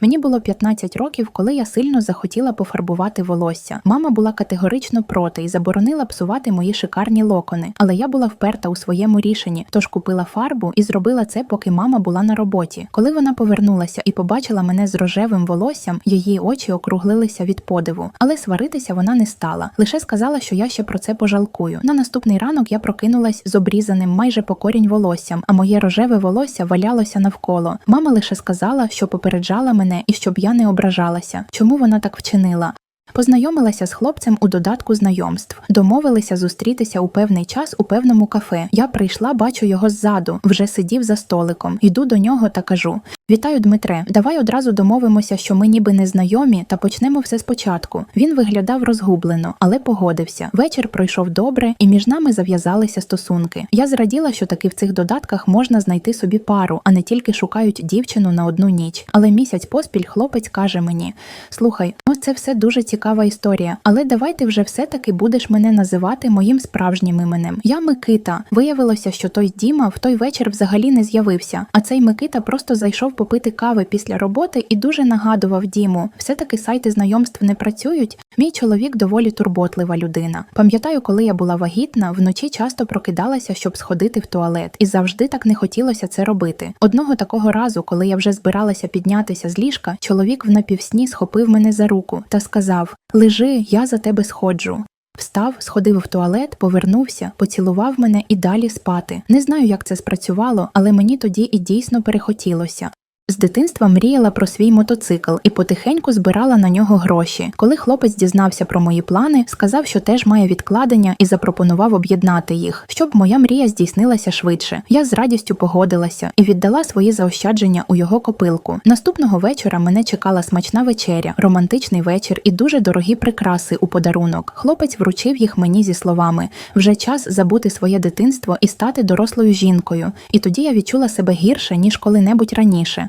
Мені було 15 років, коли я сильно захотіла пофарбувати волосся. Мама була категорично проти і заборонила псувати мої шикарні локони, але я була вперта у своєму рішенні, тож купила фарбу і зробила це, поки мама була на роботі. Коли вона повернулася і побачила мене з рожевим волоссям, її очі округлилися від подиву, але сваритися вона не стала. Лише сказала, що я ще про це пожалкую. На наступний ранок я прокинулась з обрізаним майже по корінь волоссям, а моє рожеве волосся валялося навколо. Мама лише сказала, що попереджала мене і щоб я не ображалася. Чому вона так вчинила? Познайомилася з хлопцем у додатку знайомств, домовилися зустрітися у певний час у певному кафе. Я прийшла, бачу його ззаду, вже сидів за столиком. Йду до нього та кажу: Вітаю, Дмитре. Давай одразу домовимося, що ми ніби не знайомі, та почнемо все спочатку. Він виглядав розгублено, але погодився. Вечір пройшов добре, і між нами зав'язалися стосунки. Я зраділа, що таки в цих додатках можна знайти собі пару, а не тільки шукають дівчину на одну ніч. Але місяць поспіль хлопець каже мені: Слухай, ну це все дуже цікава історія, але давай ти вже все-таки будеш мене називати моїм справжнім іменем. Я Микита. Виявилося, що той Діма в той вечір взагалі не з'явився, а цей Микита просто зайшов попити кави після роботи і дуже нагадував Діму. Все-таки сайти знайомств не працюють. Мій чоловік доволі турботлива людина. Пам'ятаю, коли я була вагітна, вночі часто прокидалася, щоб сходити в туалет, і завжди так не хотілося це робити. Одного такого разу, коли я вже збиралася піднятися з ліжка, чоловік в напівсні схопив мене за руку та сказав: Лежи, я за тебе сходжу. Встав, сходив в туалет, повернувся, поцілував мене і далі спати. Не знаю, як це спрацювало, але мені тоді і дійсно перехотілося. З дитинства мріяла про свій мотоцикл і потихеньку збирала на нього гроші. Коли хлопець дізнався про мої плани, сказав, що теж має відкладення і запропонував об'єднати їх, щоб моя мрія здійснилася швидше. Я з радістю погодилася і віддала свої заощадження у його копилку. Наступного вечора мене чекала смачна вечеря, романтичний вечір і дуже дорогі прикраси у подарунок. Хлопець вручив їх мені зі словами: вже час забути своє дитинство і стати дорослою жінкою. І тоді я відчула себе гірше ніж коли-небудь раніше.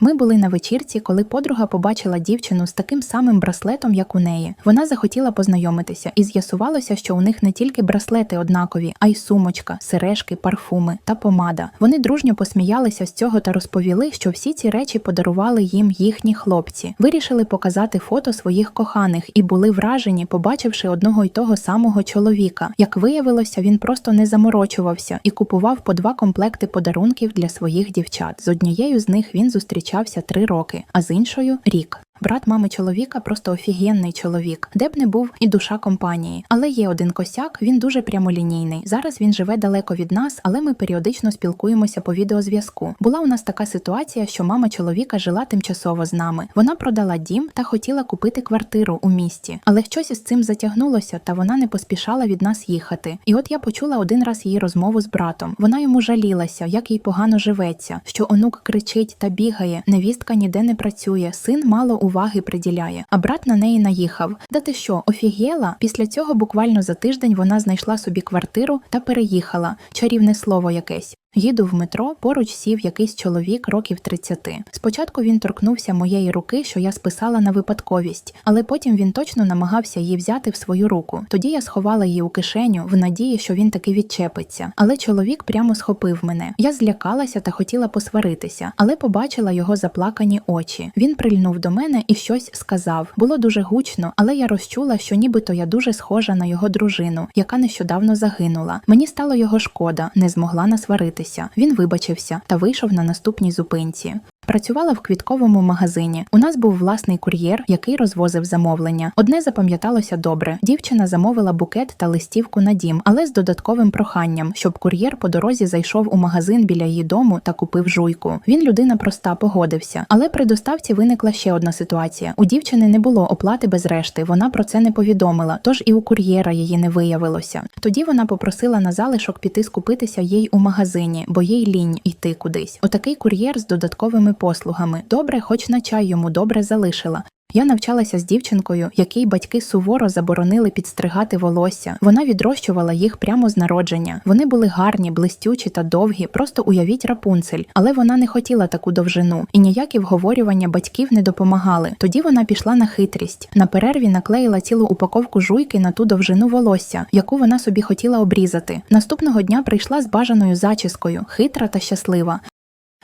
Ми були на вечірці, коли подруга побачила дівчину з таким самим браслетом, як у неї. Вона захотіла познайомитися, і з'ясувалося, що у них не тільки браслети однакові, а й сумочка, сережки, парфуми та помада. Вони дружньо посміялися з цього та розповіли, що всі ці речі подарували їм їхні хлопці. Вирішили показати фото своїх коханих і були вражені, побачивши одного й того самого чоловіка. Як виявилося, він просто не заморочувався і купував по два комплекти подарунків для своїх дівчат. З однією з них він зустрічався три роки, а з іншою рік. Брат мами чоловіка просто офігенний чоловік, де б не був і душа компанії. Але є один косяк, він дуже прямолінійний. Зараз він живе далеко від нас, але ми періодично спілкуємося по відеозв'язку. Була у нас така ситуація, що мама чоловіка жила тимчасово з нами. Вона продала дім та хотіла купити квартиру у місті, але щось із цим затягнулося, та вона не поспішала від нас їхати. І от я почула один раз її розмову з братом. Вона йому жалілася, як їй погано живеться, що онук кричить та бігає, невістка ніде не працює, син мало уваги приділяє. А брат на неї наїхав. Да ти що, офігела? Після цього буквально за тиждень вона знайшла собі квартиру та переїхала. Чарівне слово якесь. Їду в метро, поруч сів якийсь чоловік років 30. Спочатку він торкнувся моєї руки, що я списала на випадковість, але потім він точно намагався її взяти в свою руку. Тоді я сховала її у кишеню в надії, що він таки відчепиться. Але чоловік прямо схопив мене. Я злякалася та хотіла посваритися, але побачила його заплакані очі. Він прильнув до мене і щось сказав. Було дуже гучно, але я розчула, що нібито я дуже схожа на його дружину, яка нещодавно загинула. Мені стало його шкода, не змогла насваритися. Він вибачився та вийшов на наступній зупинці. Працювала в квітковому магазині. У нас був власний кур'єр, який розвозив замовлення. Одне запам'яталося добре. Дівчина замовила букет та листівку на дім, але з додатковим проханням, щоб кур'єр по дорозі зайшов у магазин біля її дому та купив жуйку. Він людина проста, погодився. Але при доставці виникла ще одна ситуація. У дівчини не було оплати без решти. Вона про це не повідомила, тож і у кур'єра її не виявилося. Тоді вона попросила на залишок піти скупитися їй у магазині, бо їй лінь йти кудись. Отакий кур'єр з додатковими послугами. Добре, хоч на чай йому добре залишила. Я навчалася з дівчинкою, якій батьки суворо заборонили підстригати волосся. Вона відрощувала їх прямо з народження. Вони були гарні, блистючі та довгі, просто уявіть рапунцель, але вона не хотіла таку довжину, і ніякі вговорювання батьків не допомагали. Тоді вона пішла на хитрість. На перерві наклеїла цілу упаковку жуйки на ту довжину волосся, яку вона собі хотіла обрізати. Наступного дня прийшла з бажаною зачіскою, хитра та щаслива.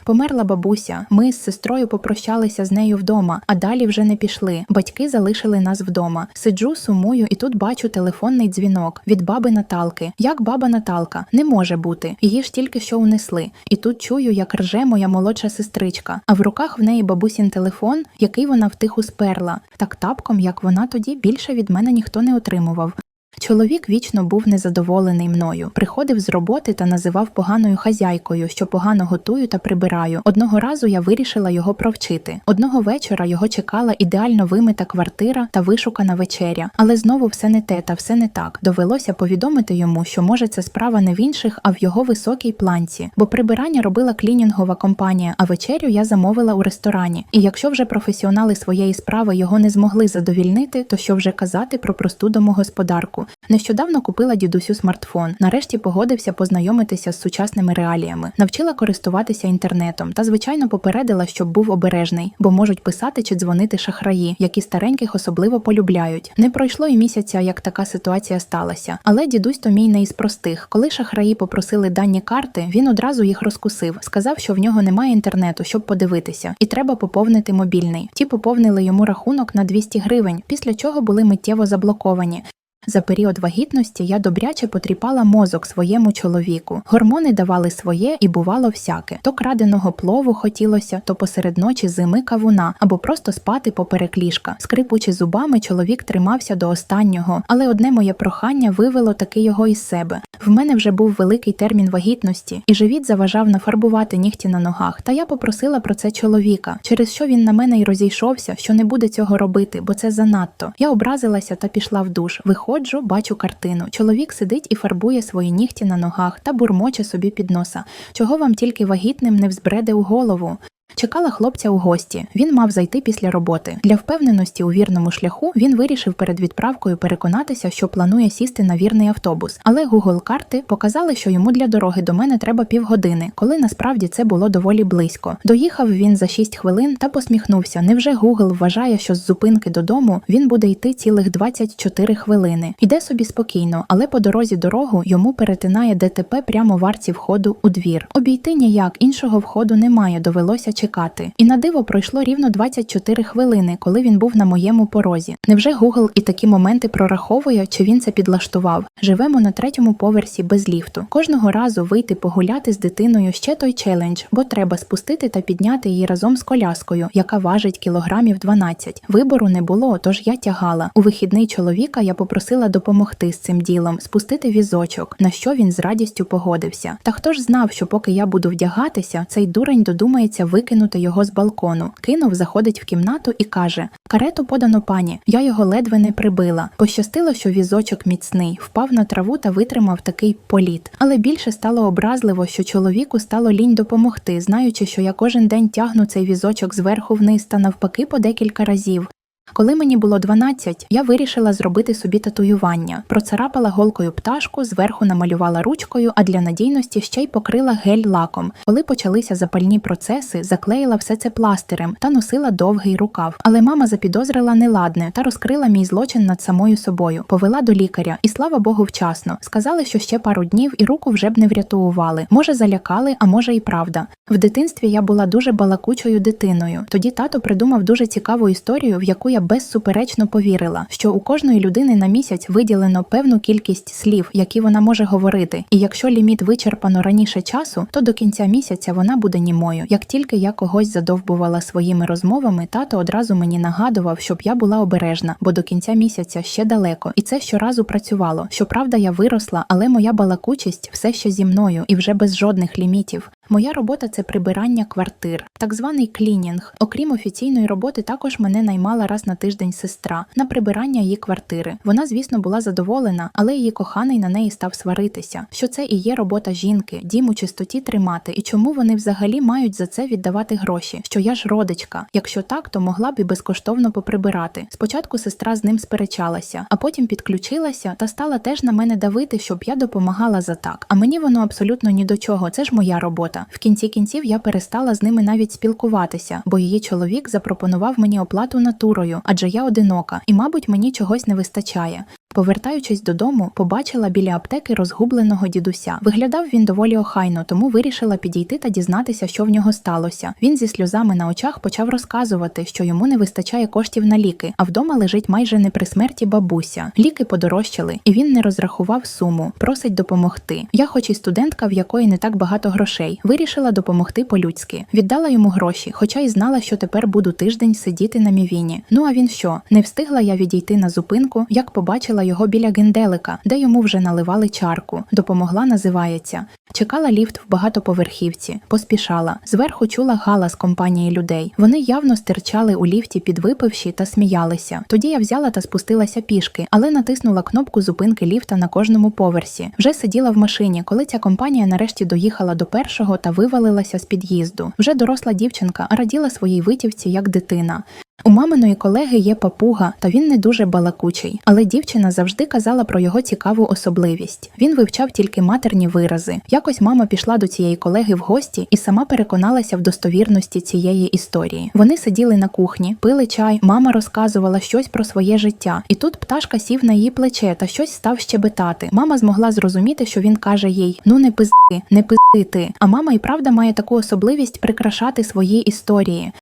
Померла бабуся. Ми з сестрою попрощалися з нею вдома, а далі вже не пішли. Батьки залишили нас вдома. Сиджу, сумую, і тут бачу телефонний дзвінок від баби Наталки. Як баба Наталка? Не може бути. Її ж тільки що унесли. І тут чую, як рже моя молодша сестричка. А в руках в неї бабусін телефон, який вона втиху сперла. Так тапком, як вона тоді, більше від мене ніхто не отримував. Чоловік вічно був незадоволений мною. Приходив з роботи та називав поганою хазяйкою, що погано готую та прибираю. Одного разу я вирішила його провчити. Одного вечора його чекала ідеально вимита квартира та вишукана вечеря. Але знову все не те та все не так. Довелося повідомити йому, що може це справа не в інших, а в його високій планці. Бо прибирання робила клінінгова компанія, а вечерю я замовила у ресторані. І якщо вже професіонали своєї справи його не змогли задовільнити, то що вже казати про просту домогосподарку. Нещодавно купила дідусю смартфон. Нарешті погодився познайомитися з сучасними реаліями, навчила користуватися інтернетом та, звичайно, попередила, щоб був обережний, бо можуть писати чи дзвонити шахраї, які стареньких особливо полюбляють. Не пройшло і місяця, як така ситуація сталася. Але дідусь то мій не із простих. Коли шахраї попросили дані карти, він одразу їх розкусив. Сказав, що в нього немає інтернету, щоб подивитися, і треба поповнити мобільний. Ті поповнили йому рахунок на 200 гривень, після чого були миттєво заблоковані. За період вагітності я добряче потріпала мозок своєму чоловіку. Гормони давали своє і бувало всяке. То краденого плову хотілося, то посеред ночі зими кавуна або просто спати поперек ліжка. Скрипучи зубами, чоловік тримався до останнього, але одне моє прохання вивело таки його із себе. В мене вже був великий термін вагітності, і живіт заважав нафарбувати нігті на ногах. Та я попросила про це чоловіка, через що він на мене й розійшовся, що не буде цього робити, бо це занадто. Я образилася та пішла в душ. Виходжу, бачу картину. Чоловік сидить і фарбує свої нігті на ногах та бурмоче собі під носа. Чого вам тільки вагітним не взбреде у голову? Чекала хлопця у гості. Він мав зайти після роботи. Для впевненості у вірному шляху він вирішив перед відправкою переконатися, що планує сісти на вірний автобус. Але Google карти показали, що йому для дороги до мене треба півгодини, коли насправді це було доволі близько. Доїхав він за 6 хвилин та посміхнувся. Невже Google вважає, що з зупинки додому він буде йти цілих 24 хвилини? Іде собі спокійно, але по дорозі дорогу йому перетинає ДТП прямо в арці входу у двір. Обійти ніяк іншого входу немає, довелося чекати. І на диво пройшло рівно 24 хвилини, коли він був на моєму порозі. Невже Google і такі моменти прораховує, чи він це підлаштував? Живемо на третьому поверсі без ліфту. Кожного разу вийти погуляти з дитиною ще той челендж, бо треба спустити та підняти її разом з коляскою, яка важить кілограмів 12. Вибору не було, тож я тягала. У вихідний чоловіка я попросила допомогти з цим ділом, спустити візочок, на що він з радістю погодився. Та хто ж знав, що поки я буду вдягатися, цей дурень додумається викинути його з балкону. Кинув, заходить в кімнату і каже: Карету подано пані. Я його ледве не прибила. Пощастило, що візочок міцний, впав на траву та витримав такий політ. Але більше стало образливо, що чоловіку стало лінь допомогти, знаючи, що я кожен день тягну цей візочок зверху вниз та навпаки по декілька разів. Коли мені було 12, я вирішила зробити собі татуювання. Процарапала голкою пташку, зверху намалювала ручкою, а для надійності ще й покрила гель-лаком. Коли почалися запальні процеси, заклеїла все це пластирем та носила довгий рукав. Але мама запідозрила неладне та розкрила мій злочин над самою собою. Повела до лікаря, і слава Богу, вчасно. Сказали, що ще пару днів і руку вже б не врятували. Може, залякали, а може і правда. В дитинстві я була дуже балакучою дитиною. Тоді тато придумав дуже цікаву історію, в яку я безсуперечно повірила, що у кожної людини на місяць виділено певну кількість слів, які вона може говорити. І якщо ліміт вичерпано раніше часу, то до кінця місяця вона буде німою. Як тільки я когось задовбувала своїми розмовами, тато одразу мені нагадував, щоб я була обережна, бо до кінця місяця ще далеко, і це щоразу працювало. Щоправда, я виросла, але моя балакучість все ще зі мною і вже без жодних лімітів. Моя робота це прибирання квартир, так званий клінінг. Окрім офіційної роботи, також мене наймала раз на тиждень сестра на прибирання її квартири. Вона, звісно, була задоволена, але її коханий на неї став сваритися. Що це і є робота жінки, дім у чистоті тримати, і чому вони взагалі мають за це віддавати гроші? Що я ж родичка. Якщо так, то могла б і безкоштовно поприбирати. Спочатку сестра з ним сперечалася, а потім підключилася та стала теж на мене давити, щоб я допомагала за так. А мені воно абсолютно ні до чого. Це ж моя робота. В кінці кінців я перестала з ними навіть спілкуватися, бо її чоловік запропонував мені оплату натурою, адже я одинока, і, мабуть, мені чогось не вистачає. Повертаючись додому, побачила біля аптеки розгубленого дідуся. Виглядав він доволі охайно, тому вирішила підійти та дізнатися, що в нього сталося. Він зі сльозами на очах почав розказувати, що йому не вистачає коштів на ліки, а вдома лежить майже не при смерті бабуся. Ліки подорожчали, і він не розрахував суму, просить допомогти. Я, хоч і студентка, в якої не так багато грошей, вирішила допомогти по-людськи. Віддала йому гроші, хоча й знала, що тепер буду тиждень сидіти на мівіні. Ну а він що? Не встигла я відійти на зупинку, як побачила його біля генделика, де йому вже наливали чарку. Допомогла, називається. Чекала ліфт в багатоповерхівці, поспішала. Зверху чула галас компанії людей. Вони явно стирчали у ліфті, підвипивши та сміялися. Тоді я взяла та спустилася пішки, але натиснула кнопку зупинки ліфта на кожному поверсі. Вже сиділа в машині, коли ця компанія нарешті доїхала до першого та вивалилася з під'їзду. Вже доросла дівчинка, раділа своїй витівці як дитина. У маминої колеги є папуга, та він не дуже балакучий, але дівчина завжди казала про його цікаву особливість. Він вивчав тільки матерні вирази. Якось мама пішла до цієї колеги в гості і сама переконалася в достовірності цієї історії. Вони сиділи на кухні, пили чай, мама розказувала щось про своє життя, і тут пташка сів на її плече та щось став щебетати. Мама змогла зрозуміти, що він каже їй: Ну не пизди, не пизди ти. А мама і правда має таку особливість прикрашати свої історії.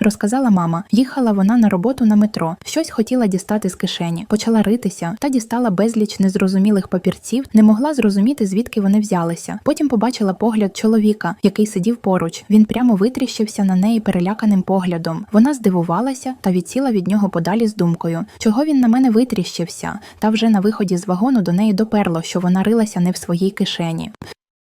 Розказала мама, їхала вона на роботу на метро, щось хотіла дістати з кишені, почала ритися та дістала безліч незрозумілих папірців, не могла зрозуміти, звідки вони взялися. Потім побачила погляд чоловіка, який сидів поруч. Він прямо витріщився на неї переляканим поглядом. Вона здивувалася та відсіла від нього подалі з думкою, чого він на мене витріщився. Та вже на виході з вагону до неї доперло, що вона рилася не в своїй кишені.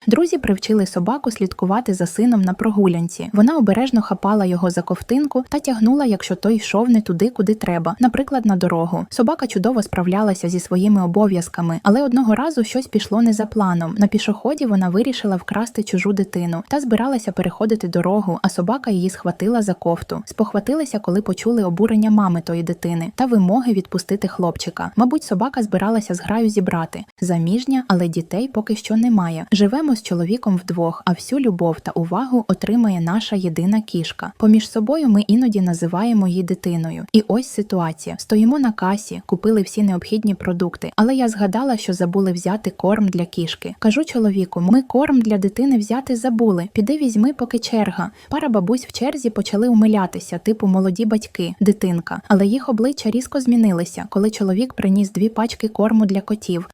Друзі привчили собаку слідкувати за сином на прогулянці. Вона обережно хапала його за ковтинку та тягнула, якщо той йшов не туди, куди треба, наприклад, на дорогу. Собака чудово справлялася зі своїми обов'язками, але одного разу щось пішло не за планом. На пішоході вона вирішила вкрасти чужу дитину та збиралася переходити дорогу, а собака її схватила за кофту. Спохватилися, коли почули обурення мами тої дитини та вимоги відпустити хлопчика. Мабуть, собака збиралася з граю зібрати. Заміжня, але дітей поки що немає. Живемо з чоловіком вдвох, а всю любов та увагу отримає наша єдина кішка. Поміж собою ми іноді називаємо її дитиною. І ось ситуація: стоїмо на касі, купили всі необхідні продукти, але я згадала, що забули взяти корм для кішки. Кажу чоловіку: ми корм для дитини взяти забули. Піди візьми, поки черга. Пара бабусь в черзі почали умилятися, типу молоді батьки, дитинка. Але їх обличчя різко змінилися, коли чоловік приніс дві пачки корму для котів.